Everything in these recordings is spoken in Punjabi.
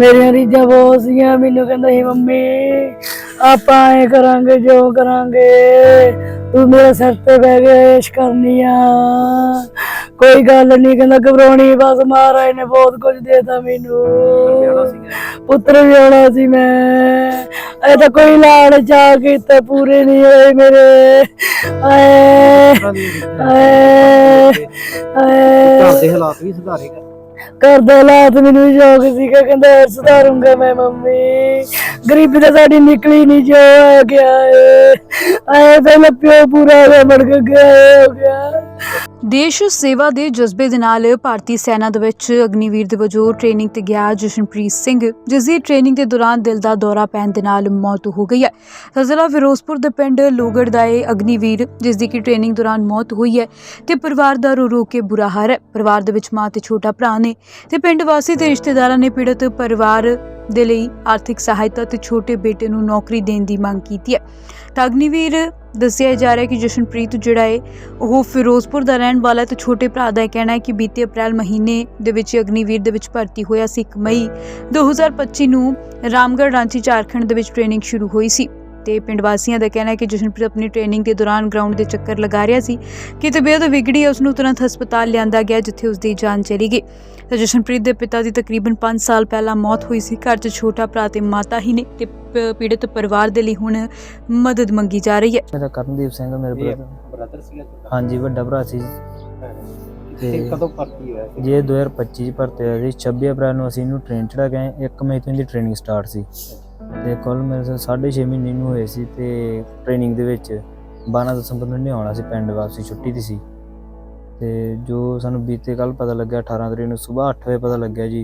ਮੇਰੀਆਂ ਰੀਝਾਂ ਬਹੁਤ ਸੀਗੀਆਂ। ਮੈਨੂੰ ਕਹਿੰਦਾ ਸੀ ਮੰਮੀ ਆਪਾਂ ਐ ਕਰਾਂਗੇ ਜੋ ਕਰਾਂਗੇ ਤੂੰ ਮੇਰੇ ਸਿਰ ਤੇ ਬਹਿ ਕੇ ਐਸ਼ ਕਰਨੀ ਆ। ਕੋਈ ਗੱਲ ਨਹੀਂ ਕਹਿੰਦਾ ਘਬਰਾਉਣੀ ਬਸ ਮਹਾਰਾਜ ਨੇ ਬਹੁਤ ਕੁਝ ਦੇਤਾ ਮੈਨੂੰ। ਪੁੱਤਰ ਵੀ ਆਉਣਾ ਸੀ ਮੈਂ। ਇਹ ਤਾਂ ਕੋਈ ਲਾੜ ਚਾ ਕੀਤੇ ਪੂਰੇ ਨਹੀਂ ਹੋਏ ਮੇਰੇ। ਆਏ ਆਏ ਆਏ। ਘਰ ਦੇ ਹਾਲਾਤ ਵੀ ਸੁਧਾਰੇਗਾ ਘਰ ਦਾ ਹਾਲਾਤ ਮੈਨੂੰ ਵੀ ਸ਼ੌਕ ਸੀਗਾ, ਕਹਿੰਦਾ ਹੋਰ ਸੁਧਾਰੂੰਗਾ ਮੈਂ ਮੰਮੀ। ਗਰੀਬੀ ਤਾਂ ਸਾਡੀ ਨਿਕਲੀ ਨਹੀਂ, ਜੋ ਆ ਗਿਆ ਏ। ਆਏ ਪਹਿਲਾਂ ਪਿਓ ਪੂਰਾ ਹੋ ਗਿਆ, ਮੜ ਕੇ ਗਿਆ ਹੋ ਗਿਆ। ਦੇਸ਼ ਸੇਵਾ ਦੇ ਜਜ਼ਬੇ ਦੇ ਨਾਲ ਭਾਰਤੀ ਸੈਨਾ ਦੇ ਵਿੱਚ ਅਗਨੀਵੀਰ ਦੇ ਵਜੋਂ ਟ੍ਰੇਨਿੰਗ ਤੇ ਗਿਆ ਜਸ਼ਨਪ੍ਰੀਤ ਸਿੰਘ, ਜਿਸ ਦੀ ਟ੍ਰੇਨਿੰਗ ਦੇ ਦੌਰਾਨ ਦਿਲ ਦਾ ਦੌਰਾ ਪੈਣ ਦੇ ਨਾਲ ਮੌਤ ਹੋ ਗਈ ਹੈ। ਤਾਂ ਜ਼ਿਲ੍ਹਾ ਫਿਰੋਜ਼ਪੁਰ ਦੇ ਪਿੰਡ ਲੋਗੜ ਦਾ ਇਹ ਅਗਨੀਵੀਰ, ਜਿਸ ਦੀ ਕਿ ਟ੍ਰੇਨਿੰਗ ਦੌਰਾਨ ਮੌਤ ਹੋਈ ਹੈ ਤੇ ਪਰਿਵਾਰ ਦਾ ਰੋ ਰੋ ਕੇ ਬੁਰਾ ਹਾਲ ਹੈ। ਪਰਿਵਾਰ ਦੇ ਵਿੱਚ ਮਾਂ ਤੇ ਛੋਟਾ ਭਰਾ ਨੇ ਤੇ ਪਿੰਡ ਵਾਸੀ ਤੇ ਰਿਸ਼ਤੇਦਾਰਾਂ ਨੇ ਪੀੜਤ ਪਰਿਵਾਰ ਦੇ ਲਈ ਆਰਥਿਕ ਸਹਾਇਤਾ ਤੇ ਛੋਟੇ ਬੇਟੇ ਨੂੰ ਨੌਕਰੀ ਦੇਣ ਦੀ ਮੰਗ ਕੀਤੀ ਹੈ। ਤਾਂ ਅਗਨੀਵੀਰ ਦੱਸਿਆ ਜਾ ਰਿਹਾ ਹੈ ਕਿ ਜਸ਼ਨਪ੍ਰੀਤ ਜਿਹੜਾ ਹੈ, ਉਹ ਫਿਰੋਜ਼ਪੁਰ ਦਾ ਰਹਿਣ ਵਾਲਾ ਹੈ ਤੇ ਛੋਟੇ ਭਰਾ ਦਾ ਇਹ ਕਹਿਣਾ ਹੈ ਕਿ ਬੀਤੇ ਅਪ੍ਰੈਲ ਮਹੀਨੇ ਦੇ ਵਿੱਚ ਅਗਨੀਵੀਰ ਦੇ ਵਿੱਚ ਭਰਤੀ ਹੋਇਆ ਸੀ। 1 ਮਈ 2025 ਨੂੰ ਰਾਮਗੜ੍ਹ ਰਾਂਚੀ ਝਾਰਖੰਡ ਦੇ ਵਿੱਚ ਟ੍ਰੇਨਿੰਗ ਸ਼ੁਰੂ ਹੋਈ ਸੀ। ਤੇ ਪਿੰਡ ਵਾਸੀਆਂ ਦਾ ਕਹਿਣਾ ਹੈ ਕਿ ਜਸ਼ਨਪ੍ਰੀਤ ਆਪਣੀ ਟ੍ਰੇਨਿੰਗ ਦੇ ਦੌਰਾਨ ਗਰਾਊਂਡ ਦੇ ਚੱਕਰ ਲਗਾ ਰਿਹਾ ਸੀ ਕਿ ਤਬੀਅਤ ਵਿਗੜੀ ਉਸ ਨੂੰ ਤੁਰੰਤ ਹਸਪਤਾਲ ਲਿਆਂਦਾ ਗਿਆ ਜਿੱਥੇ ਉਸ ਦੀ ਜਾਨ ਚਲੀ ਗਈ। ਤੇ ਜਸ਼ਨਪ੍ਰੀਤ ਦੇ ਪਿਤਾ ਦੀ ਤਕਰੀਬਨ 5 ਸਾਲ ਪਹਿਲਾਂ ਮੌਤ ਹੋਈ ਸੀ। ਘਰ 'ਚ ਛੋਟਾ ਭਰਾ ਤੇ ਮਾਤਾ ਹੀ ਨੇ ਤੇ ਪ- ਪੀੜਤ ਪਰਿਵਾਰ ਦੇ ਲਈ ਹੁਣ ਮਦਦ ਮੰਗੀ ਜਾ ਰਹੀ ਹੈ। ਮੇਰਾ ਕਰਨਦੀਪ ਸਿੰਘ ਮੇਰੇ ਬ੍ਰਦਰ ਬ੍ਰਦਰ ਸੀਗਾ ਤੁਹਾਡਾ? ਹਾਂਜੀ ਵੱਡਾ ਭਰਾ ਸੀ। ਤੇ ਤੇ- ਕਦੋਂ ਭਰਤੀ ਹੋਇਆ ਸੀ? ਜੇ 2025 ਚ ਭਰਤੀ ਹੋਇਆ ਸੀ 26 ਅਪ੍ਰੈਲ ਨੂੰ ਅਸੀਂ ਇਹਨੂੰ ਟ੍ਰੇਨ ਚੜਾ ਗਏ 1 ਮਈ ਤੋਂ ਇਹਦੀ ਟ੍ਰੇਨਿੰਗ ਸਟਾਰਟ ਸੀ। ਤੇ ਕੁੱਲ ਮੇਰੇ ਸਾਢੇ 6.5 ਮਹੀਨੇ ਨੂੰ ਹੋਏ ਸੀ ਤੇ ਟ੍ਰੇਨਿੰਗ ਦੇ ਵਿੱਚ 12 ਦਸੰਬਰ ਨੂੰ ਇਹਨੇ ਆਉਣਾ ਸੀ ਪਿੰਡ ਵਾਪਸੀ, ਛੁੱਟੀ ਦੀ ਸੀ। ਤੇ ਜੋ ਸਾਨੂੰ ਬੀਤੇ ਕੱਲ ਪਤਾ ਲੱਗਿਆ 18 ਤਰੀਕ ਨੂੰ ਸਵੇਰ 8 ਵਜੇ ਪਤਾ ਲੱਗਿਆ ਜੀ,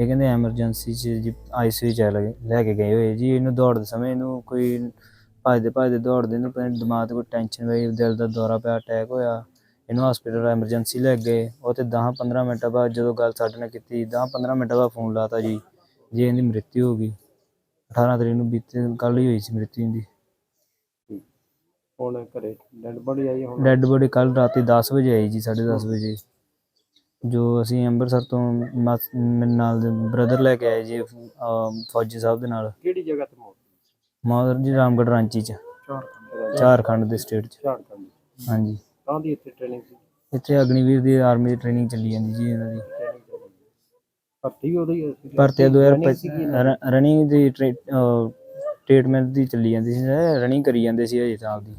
ਇਹ ਕਹਿੰਦੇ ਐਮਰਜੈਂਸੀ ਚ ਜੀ ਆਈਸੀਯੂ ਚ ਲੈ ਲੈ ਕੇ ਗਏ ਹੋਏ ਜੀ। ਇਹਨੂੰ ਦੌੜਦੇ ਸਮੇਂ ਇਹਨੂੰ ਕੋਈ ਭੱਜਦੇ ਭੱਜਦੇ ਦੌੜਦੇ ਨੂੰ ਪਤਾ ਦਿਮਾਗ ਤੇ ਕੋਈ ਟੈਨਸ਼ਨ ਹੋਈ ਦਿਲ ਦਾ ਦੌਰਾ ਪਿਆ ਅਟੈਕ ਹੋਇਆ। ਇਹਨੂੰ ਹਸਪੀਟਲ ਐਮਰਜੈਂਸੀ ਲੈ ਗਏ। ਉਹ ਤੇ 10-15 ਮਿੰਟਾਂ ਬਾਅਦ ਜਦੋਂ ਗੱਲ ਸਾਡੇ ਨਾਲ ਕੀਤੀ 10-15 ਮਿੰਟਾਂ ਬਾਅਦ ਫੋਨ ਲਾਤਾ ਜੀ ਜੀ ਇਹਦੀ ਮ੍ਰਿਤਿੂ ਹੋ ਗਈ। 18 ਤਰੀਕ ਨੂੰ ਬੀਤੇ ਕੱਲ ਹੀ ਹੋਈ ਸੀ ਮ੍ਰਿਤਿੂ ਦੀ। ਹੁਣ ਘਰੇ ਡੈਡ ਬੋਡੀ ਆਈ ਹੁਣ? ਡੈੱਡ ਬੋਡੀ ਕੱਲ ਰਾਤੀ 10 ਵਜੇ ਆਈ ਜੀ 10:30 ਵਜੇ। ਜੋ ਅਸੀਂ ਅੰਮ੍ਰਿਤਸਰ ਤੋਂ ਮਸ- ਮੇਰੇ ਨਾਲ ਦੇ ਬ੍ਰਦਰ ਲੈ ਕੇ ਆਏ ਜੀ ਅਹ ਫੌਜੀ ਸਾਹਿਬ ਦੇ ਨਾਲ। ਕਿਹੜੀ ਜਗ੍ਹਾ ਤੇ ਮੌਤ ਮਾਦਰ ਜੀ ਰਾਮਗੜ੍ਹ ਰਾਂਚੀ ਚ। ਝਾਰਖੰਡ ਝਾਰਖੰਡ ਦੇ ਸਟੇਟ ਚ। ਝਾਰਖੰਡ। ਹਾਂਜੀ। ਤਾਂ ਦੀ ਇੱਥੇ ਟ੍ਰੇਨਿੰਗ ਸੀ? ਇੱਥੇ ਅਗਨੀਵੀਰ ਦੀ ਆਰਮੀ ਦੀ ਟ੍ਰੇਨਿੰਗ ਚੱਲੀ ਜਾਂਦੀ ਜੀ ਇਹਨਾਂ ਦੀ। ਭਰਤੀ ਸੀ। ਭਰਤੀ Running ਸੀਗੀ ਇਹਨਾਂ ਦੀ। 2025 ਰਨਿੰਗ ਦੀ ਟ੍ਰੀਟਮੈਂਟ ਦੀ ਚੱਲੀ ਜਾਂਦੀ ਸੀ ਰਨਿੰਗ ਕਰੀ ਜਾਂਦੇ ਸੀ ਅਜੇ ਤਾਂ ਆਪਦੀ